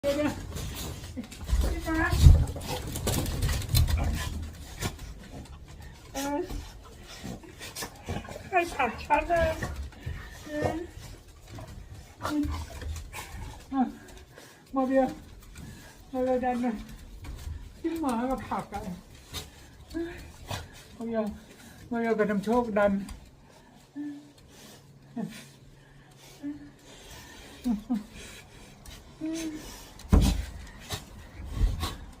ใครผลักฉันเลยเอออะมาเบียร์มาเบียร์ดันเลยที่หมากับผักอะมาเบียร์มาเบียร์กับน้ำโชคดันเออเออเออเออ ใ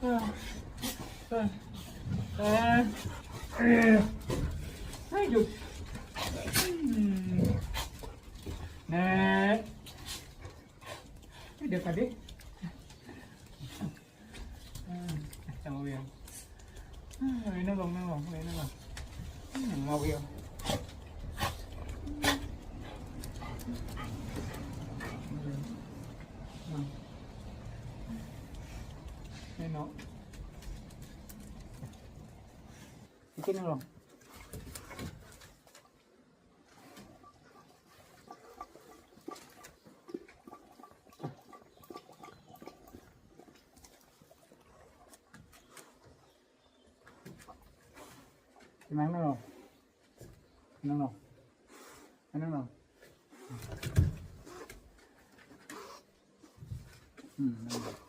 ห้หยุดนะเดี๋ยวก่อนดิจะมาเวียงเฮ้ยนั่งลงนั่งลงเลยนั่งลงมมาเวียง ไม่เนาะพี่กินนั่งลงนั่งนั่งลงนั่งลงนั่งลงอืมนั่งลง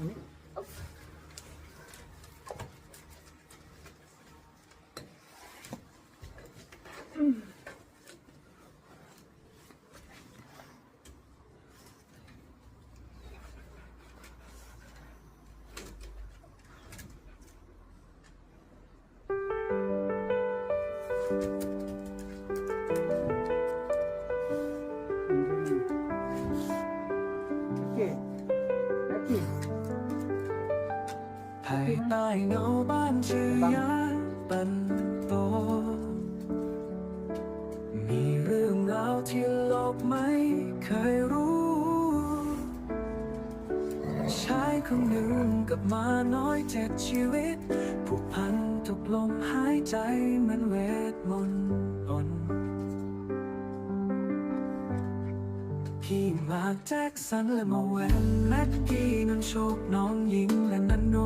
อันนี้โอเคโอเค ภายใต้เงาบ้านชื่อยาปันโต มีเรื่องราวที่โลกไม่เคยรู้ ชายคนหนึ่งกับมาน้อยเจ็ดชีวิตผูกพันทุกลมหายใจเหมือนเว พี่มาแจ็คสันและมาแวนแม็กกี้นันโชคน้องหญิงและนันโน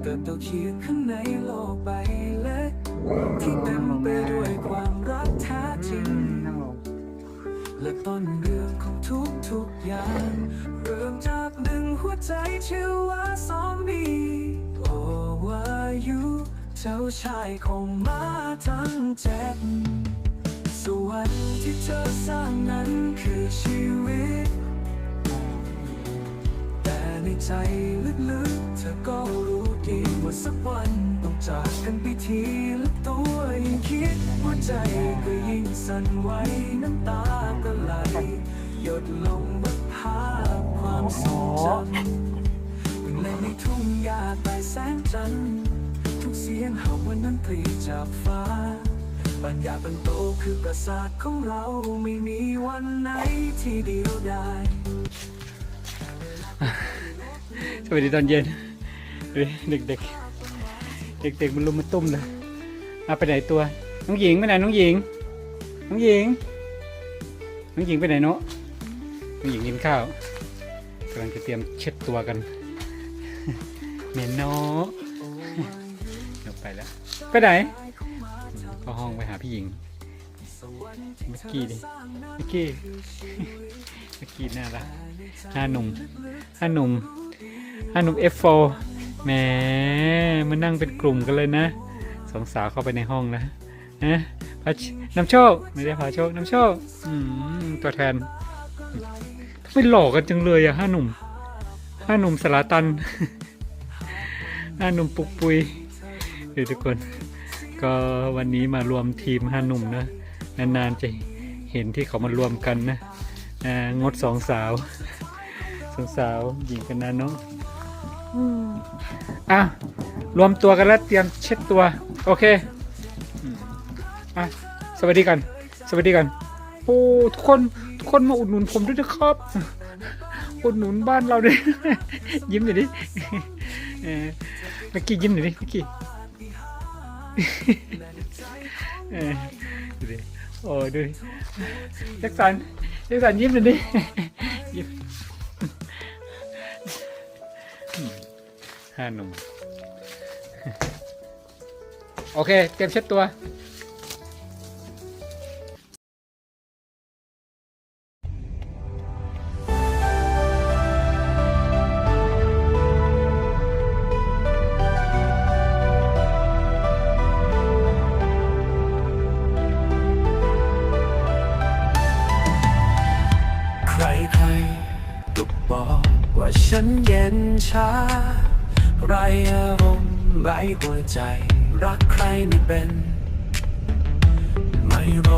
เติบโตเคียงข้างในโลกใบเล็กที่เต็มไปด้วยความรักแท้จริง นั่งลงและต้นเรื่องของทุกทุกๆอย่าง เริ่มจากหนึ่งหัวใจชื่อว่าซอมบี้โอ้ว่าอยู่เจ้าชายของมาทั้งเจ็ด สวรรค์ที่เธอสร้างนั้นคือชีวิต แต่ในใจลึกๆ เธอก็รู้ดีว่าสักวันต้องจากกันไปทีละตัวยิ่งคิดหัวใจก็ยิ่งสั่นไหวน้ำตาก็ไหลหยดลงบนภาพความทรงจำวิ่งเล่นในทุ่งหญ้าใต้แสงจันทร์ทุกเสียงเห่าวันนั้นปลีจากฟ้า ปัญญาเป็นโตคือประสาทของเราไม่มีวันไหนที่เดียวดายสวัสดีตอนเย็นเด็กเด็กเด็กเด็กมันลุมมาตุ้มเลยเอาไปไหนตัว น้องหญิงไปไหนน้องหญิง น้องหญิง น้องหญิงไปไหนเนาะน้องหญิงกินข้าวกำลังจะเตรียมเช็ดตัวกันเมนเนาะเดี๋ยวไปแล้ว ไปไหน เข้าห้องไปหาพี่หญิงเมื่อกี้ดิเมื่อกี้เมื่อกี้น่ารักห้าหนุ่มห้าหนุ่มห้าหนุ่ม F4 แหมมานั่งเป็นกลุ่มกันเลยนะสองสาวเข้าไปในห้องแล้วนะพาน้ำโชคไม่ได้พาโชคน้ำโชคอืมตัวแทนทำไมหลอกกันจังเลยอะห้าหนุ่มห้าหนุ่มสลาตันห้าหนุ่มปุกปุยเดี๋ยวทุกคน ก็วันนี้มารวมทีมห้าหนุ่มนะ นานๆจะเห็นที่เขามารวมกันนะงดสองสาวสองสาวหญิงกันนะเนาะอะ รวมตัวกันแล้วเตรียมเช็ดตัว โอเคอะสวัสดีกัน สวัสดีกันโอ้ทุกคนทุกคนมาอุดหนุนผมด้วยนะครับอุดหนุนบ้านเราด้วยยิ้มหน่อยดิเมื่อกี้ยิ้มหน่อยดิเมื่อกี้ เออดูดิโอ้ดูดิแจ็คสันแจ็คสันยิ้มหน่อยดิยิ้มห้าหนุ่ม โอเค เตรียมเช็ดตัว ไรอารมณ์ไรหัวใจ รักใครไม่เป็น ไม่โร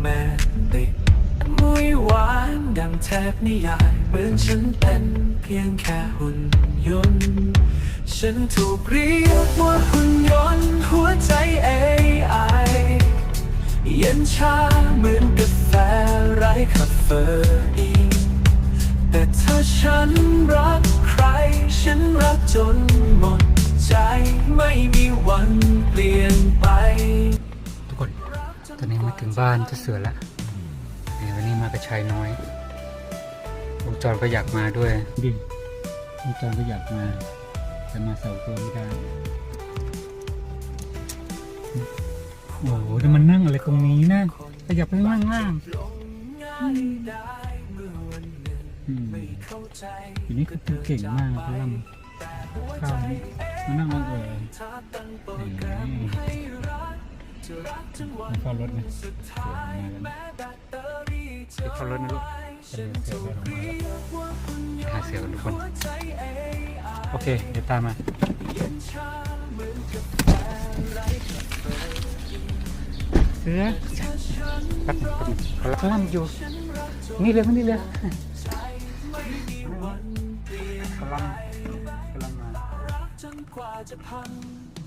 แมนติกไม่หวานดังแทบนิยาย เหมือนฉันเป็นเพียงแค่หุ่นยนต์ ฉันถูกเรียกว่าหุ่นยนต์หัวใจ AI เย็นชาเหมือนกาแฟไร้คาเฟอีนแต่ถ้าฉันรัก ร ฉันรักจนหมดใจไม่มีวันเปลี่ยนไป ทุกคน ตอนนี้มาถึงบ้านเจ้าเสือล้วนี่วันนี้มากับชายน้อยวงจรก็อยากมาด้วยดิวงจรก็อยากมา แต่มาเสาตัวไม่ได้ โอ้โหจะมันนั่งอะไรตรงนี้นะขยับไปข้างล่าง ง่ายได้เมื่อวันหนึ่ง อืมไม่เข้าใจทีนี้คือเก่งมากเพราะว่าข้าวนี่มานั่งลงเออถ้าตั้งโปรแกรมให้รักจะรักจนวันมาเข้ารถนะสุดท้ายเสือมาแล้วแม้แบตเตอรี่จะเดี๋ยวเข้ารถนะลูกฉันถูกเรียกว่าหุ่นยนหาเสือกันทุกคนต์หัวใจ AI โอเค เดี๋ยวตามมาเย็นชาเหมือนกาแฟไร้กาแฟเสือถ้าฉันแป๊บหนึงแป๊บหนึงเขากำลังอยู่ นี่เลยมานี่เลย กำลังกำลังมารักจนกว่าจะพัง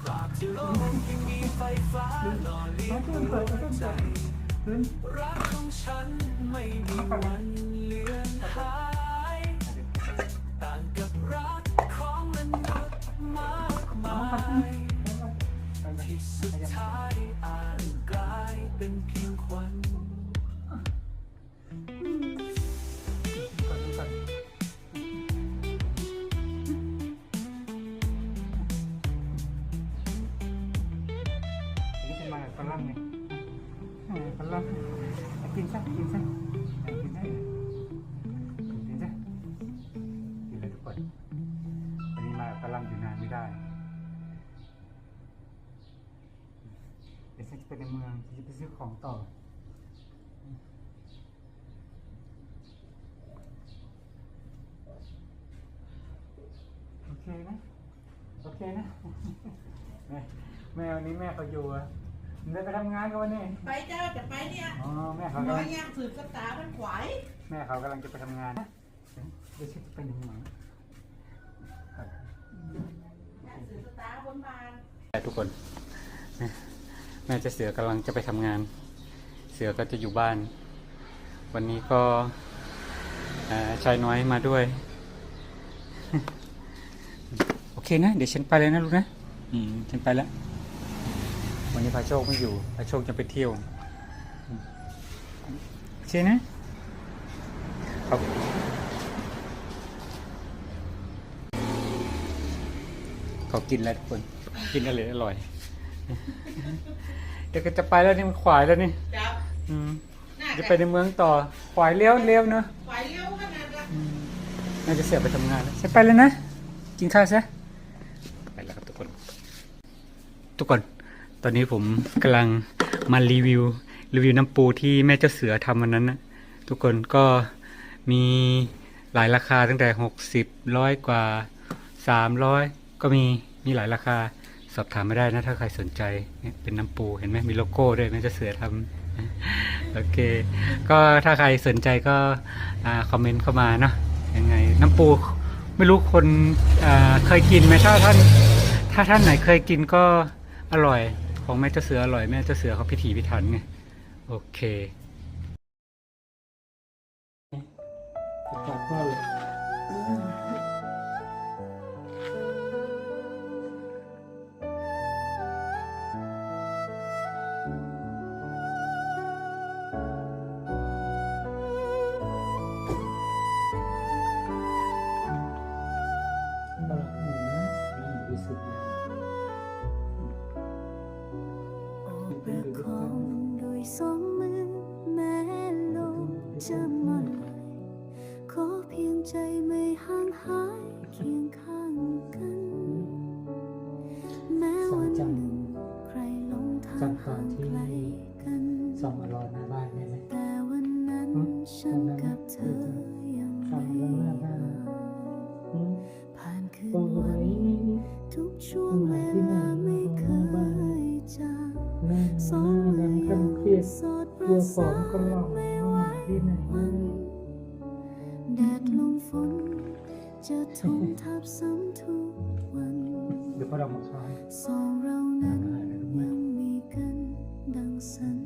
ตราบที่โลกยังมีไฟฟ้าหล่อเลี้ยงหัวใจรักของฉันไม่มีวันเลือนหาย ซื้อของต่อ โอเคนะ โอเคนะ แม่แม่วันนี้แม่เขาอยู่อะได้ไปทำงานกันวันนี้ ไปเจ้าจะไปเนี่ยอ๋อแม่เขาน้กำอลัยงยางสืบสตามันขวายแม่เขากำลังจะไปทำงานนะเดี๋ยวฉันจะไปในเมืองครับยางสืบสตาบนบานแต่ทุกคนแม่ แม่เจะเสือกำลังจะไปทำงาน เสือก็จะอยู่บ้าน วันนี้ก็อ่าชายน้อยมาด้วย โอเคนะ เดี๋ยวฉันไปเลยนะลูกนะ อืม ฉันไปแล้ว วันนี้พาโชคไม่อยู่พาโชคจะไปเที่ยวอืมโอเคนะ ครับเขากินแล้วทุกคน กินอะไรอร่อย เดี๋ยวก็จะไปแล้วนี่มันขวายแล้วนี่จับอืมน่าจะจะไปในเมืองต่อ ขวายเลี้ยวเลี้ยวเนอะขวายเลี้ยวขนาดละอืมน่าจะเสียไปทำงานแล้วฉันไปเลยนะ กินข้าวซะไปแล้วครับทุกคน ทุกคน ตอนนี้ผมกำลังมารีวิว รีวิวน้ำปูที่แม่เจ้าเสือทำวันนั้นนะทุกคนก็มีหลายราคาตั้งแต่หกสิบร้อยกว่าสามร้อยก็มีมีหลายราคา สอบถามไม่ได้นะ ถ้าใครสนใจเป็นน้ำปูเห็นไหมมีโลโก้ด้วยแม่จะเสือทำโอเค ก็ถ้าใครสนใจก็คอมเมนต์เข้ามาเนาะยังไง น้ำปูไม่รู้คนเคยกินไหมถ้าท่าน ถ้าท่านไหนเคยกินก็อร่อยของแม่เจ้าเสืออร่อยแม่เจ้าเสือเขาพิถีพิถันไงโอเค สอกล่องมาที่ไหนแดดลมฝนจะทมทับซ้ำทุกวันเดี๋ยวพอเรามาใช้สองเรานั้ยังกัน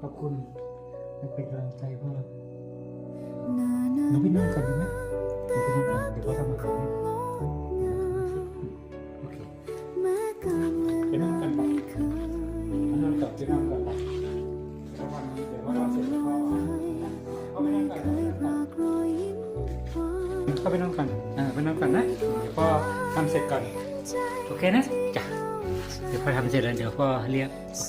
ขอบคุณเป็นกำลังใจพวกเรน้องพี่นั่งกันไหมน้องพี่นั่งกันเดี๋ยวพอทำอาให้ เรียกโอเค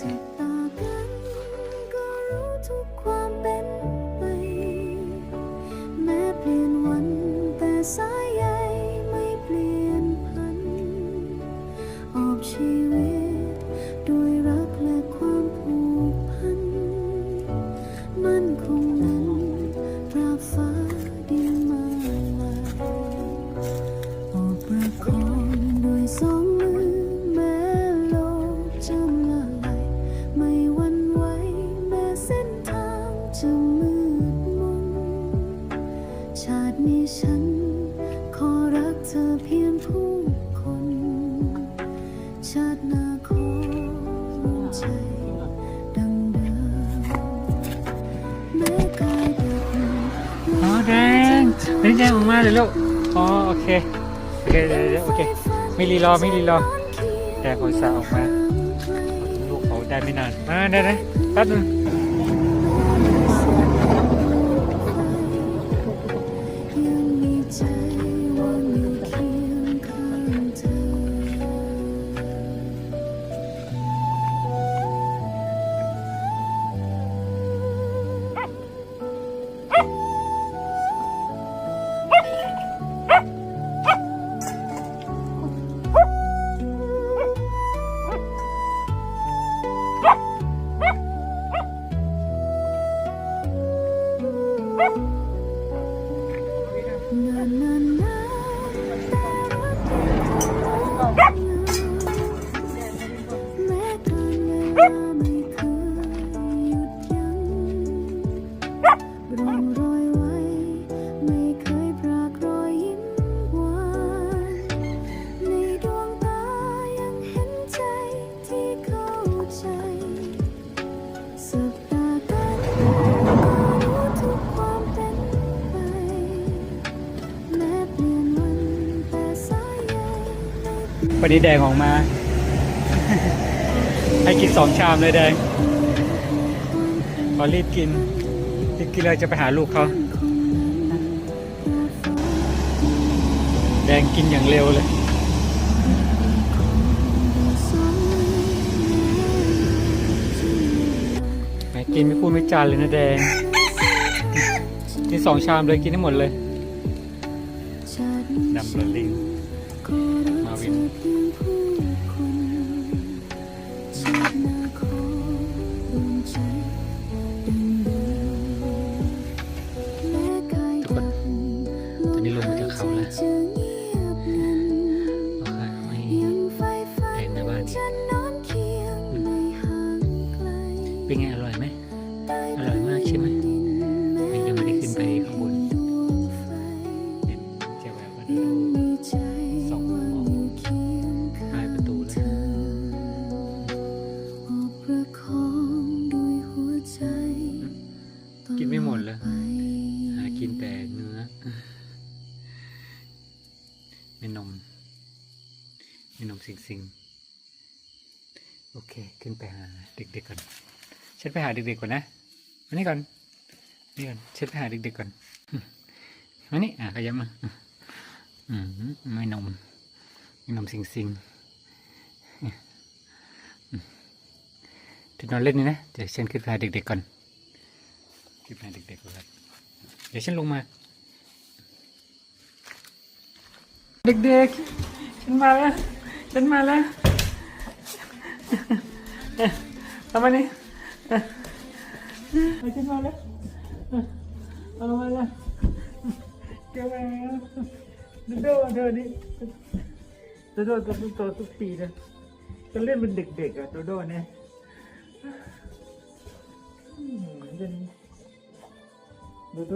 นี่แย่มากเลยลูกอ๋อโอเคโอเคเดี๋ยวโอเคไม่รีรอไม่รีรอแต่ขอสาออกมาลูกเขาได้ไม่นานมาได้ได้แป๊บนึง วันนี้แดงออกมา ให้กินสองชามเลยแดงขอรีบกินรีบกินเลยจะไปหาลูกเขาแดงกินอย่างเร็วเลยกินไม่พูดไม่จานเลยนะแดงกินสองชามเลยกินให้หมดเลย Pinelo. เด็กๆก่อนนะมานี่ก่อนนี่ก่อนฉันไปหาเด็กๆก่อนมานี่อะขยับมาอืมไม่นมไม่นมสิงสิงอืมจะนอนเล่นนี่นะเดี๋ยวฉันขึ้นไปหาเด็กๆก่อนขึ้นไปหาเด็กๆก่อนเดี๋ยวฉันลงมา เด็กๆฉันมาแล้วฉันมาแล้วทำไมนี่ เอาฉันมาแล้วเอาลงมาแล้วเจ้าแม่ดูโดเธอนี่โดโดตัวโตทุกปีนะจะเล่นเป็นเด็กๆอะโดโดเนี่ยเป็นโดโด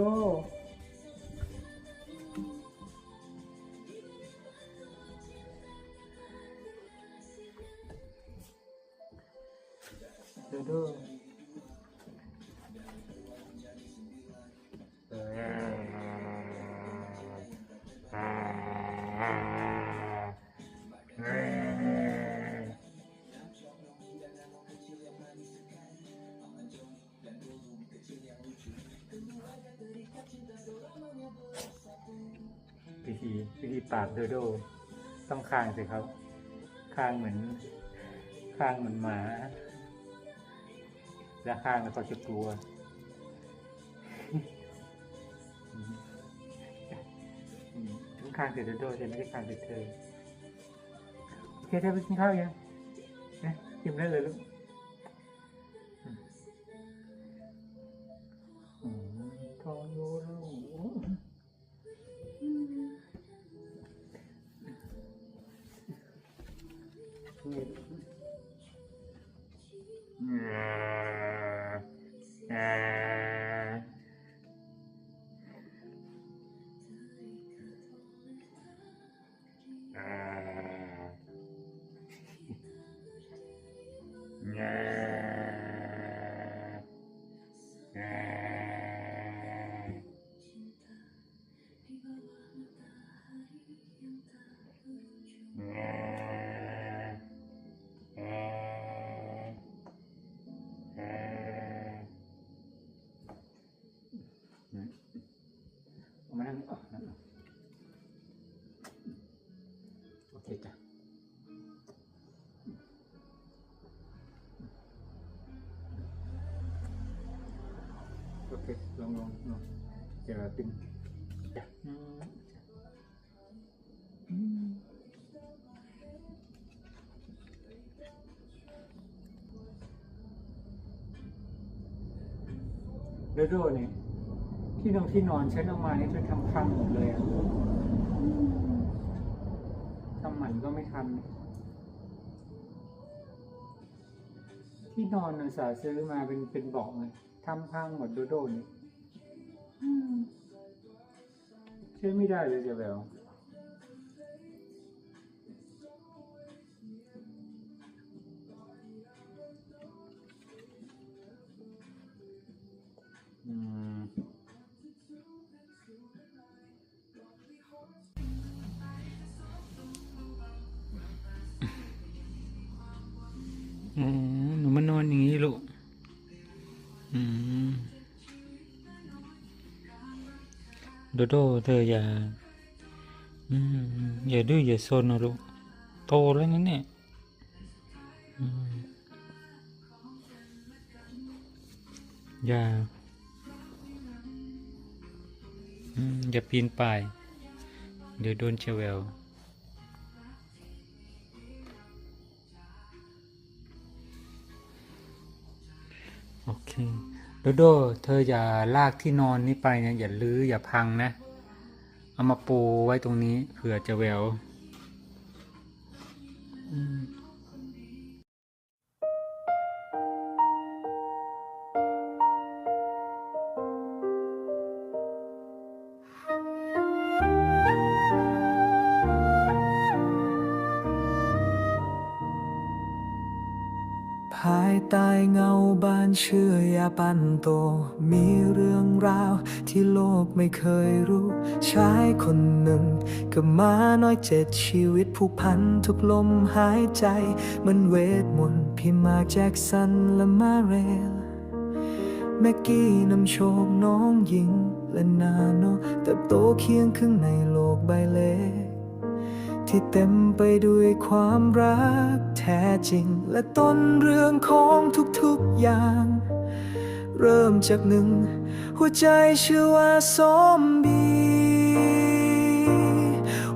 โดโดาบโดโดต้องคางสิครับ คางเหมือน คางเหมือนหมา และข้างแล้วเขาจะกลัวทุกข้างเสร็จโดยแต่ไม่ได้ข้างเสร็จเธอโอเคเธอไปกินข้าวยังนะกินได้เลยลูก องลองลองเดี๋ยวตึงจ้ะอืมอืมโดโดเนี่ยที่นอนที่นอนฉันเอามาเนี่ยฉันทำพังหมดเลยอะทำหมันก็ไม่ทัน ที่นอนน่ะสาซื้อมาเป็นเป็นเบอกเลยทำพังหมดโดโดนี่ ใช้ไม่ได้เลยเดี๋ยวแบบ โดโดเธออย่าอืมอย่าดื้ออย่าโซนนะลูกโตแล้วนะเนี่ยอืมอย่าอืมอย่าปีนป่าย เดี๋ยวโดนเชวลโอเค โดโดเธออย่าลากที่นอนนี้ไปนะอย่าลื้ออย่าพังนะ เอามาปูไว้ตรงนี้เผื่อจะแววอืม ภายใต้เงาบ้านเชื่อยาปันโต มีเรื่องราวที่โลกไม่เคยรู้ ชายคนหนึ่งกับมาน้อยเจ็ดชีวิตผูกพันทุกลมหายใจ มันเวทมนต์พี่มาแจ็คสันและมาเรลแม็กกี้นำโชคน้องหญิงและนาโนเติบโตเคียงข้างในโลกใบเล็ก ที่เต็มไปด้วยความรักแท้จริง และต้นเรื่องของทุกๆอย่าง เริ่มจากหนึ่ง หัวใจชื่อว่าซอมบี้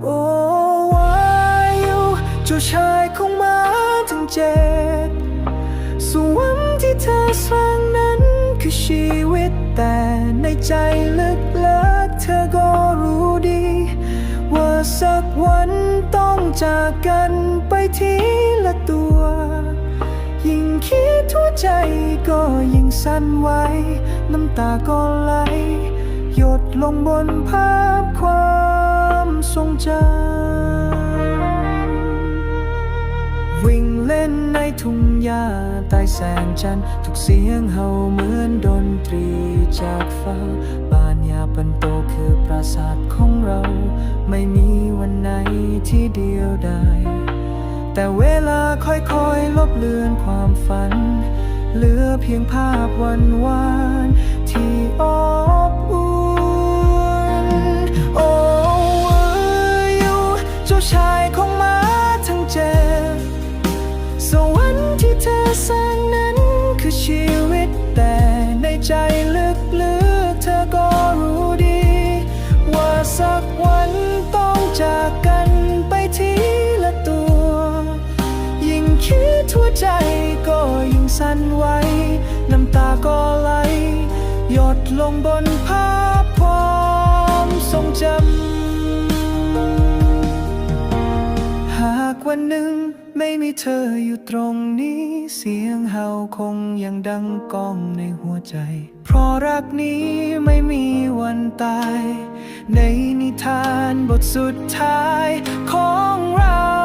โอ้วายุเจ้าชายของมาทั้งเจ็ดสวรรค์ที่เธอสร้างนั้นคือชีวิตแต่ในใจลึกๆเธอก็ สักวันต้องจากกันไปทีละตัว ยิ่งคิดหัวใจก็ยิ่งสั่นไหวน้ำตาก็ไหล หยดลงบนภาพความทรงจำวิ่งเล่นในทุ่งหญ้าใต้แสงจันทร์ทุกเสียงเห่าเหมือนดนตรีจากฟ้าบ้านยาปันโตคือปราสาทของเราไม่มี ที่เดียวดายแต่เวลาค่อยๆ ลบเลือนความฝัน เหลือเพียงภาพวันวานที่อบอุ่นโอ้เอ๋ยอยู่เจ้าชายของมาทั้งเจ็ดสวรรค์ที่เธอสร้างนั้นคือชีวิตแต่ในใจลึก สั่นไหวน้ำตาก็ไหล หยดลงบนภาพความทรงจำ หากวันหนึ่งไม่มีเธออยู่ตรงนี้ เสียงเห่าคงยังดังก้องในหัวใจ เพราะรักนี้ไม่มีวันตาย ในนิทานบทสุดท้ายของเรา